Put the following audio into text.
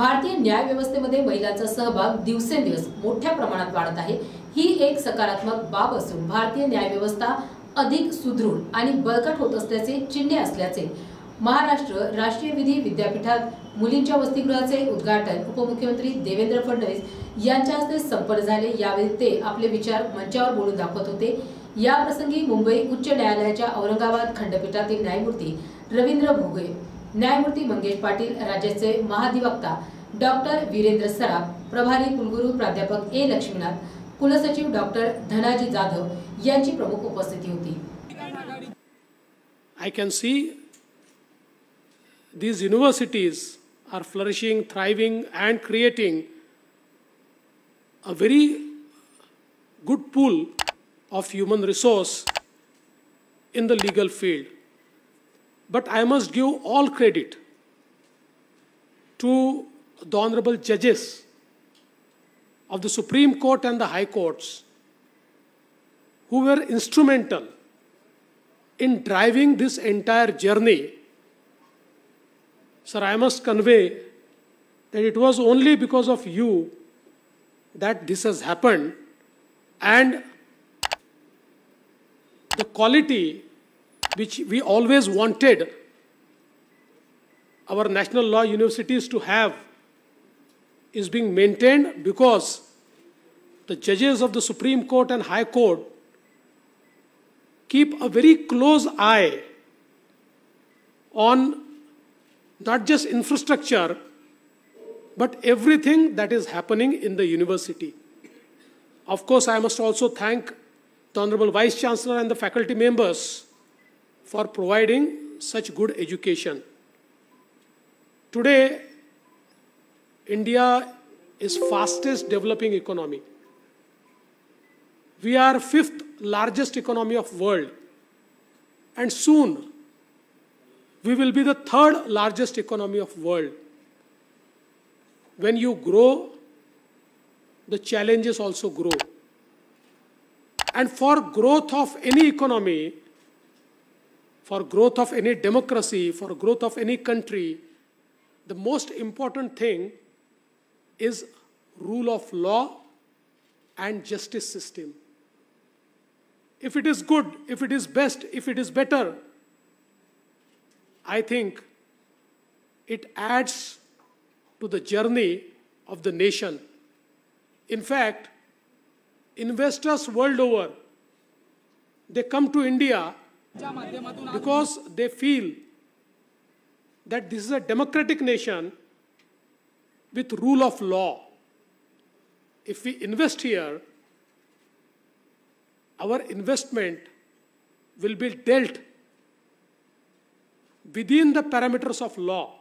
भारतीय न्याय व्यवस्थेमध्ये महिलांचा सहभाग दिवसेंदिवस मोठ्या प्रमाणात वाढत आहे. ही एक सकारात्मक बाब असून भारतीय न्याय व्यवस्था अधिक सुदृढ आणि बळकट होत असल्याचे चिन्हे असल्याचे महाराष्ट्र राष्ट्रीय विधी विद्यापीठात मुलींच्या वसतिगृहाचे उद्घाटन उपमुख्यमंत्री देवेंद्र फडणवीस यांच्या हस्ते संपन्न झाले. यावेळी ते आपले विचार मंचावर बोलून दाखवत होते. या प्रसंगी मुंबई उच्च न्यायालयाच्या औरंगाबाद खंडपीठातील न्यायमूर्ती रवींद्र भोगे न्यायमूर्ती मंगेश पाटील राज्याचे महाधिवक्ता डॉक्टर वीरेंद्र सराफ प्रभारी कुलगुरू प्राध्यापक ए लक्ष्मीनाथ कुलसचिव डॉक्टर धनाजी जाधव यांची प्रमुख उपस्थिती होती. I can see these universities are flourishing thriving and creating a very good pool of human resource in the legal field But I must give all credit to the honorable judges of the Supreme Court and the High Courts who were instrumental in driving this entire journey, sir, I must convey that it was only because of you that this has happened and the quality which we always wanted our national law universities to have is being maintained because the judges of the Supreme Court and High Court keep a very close eye on not just infrastructure, but everything that is happening in the university. Of course, I must also thank the Honorable Vice Chancellor and the faculty members for providing such good education. Today, India is fastest developing economy. We are fifth largest economy of world. And soon, we will be the third largest economy of world. When you grow, the challenges also grow. And for growth of any economy, for growth of any democracy, for growth of any country, the most important thing is rule of law and justice system. If it is good, if it is best, if it is better, I think it adds to the journey of the nation. In fact, investors world over, they come to India because they feel that this is a democratic nation with rule of law. If we invest here, our investment will be dealt within the parameters of law.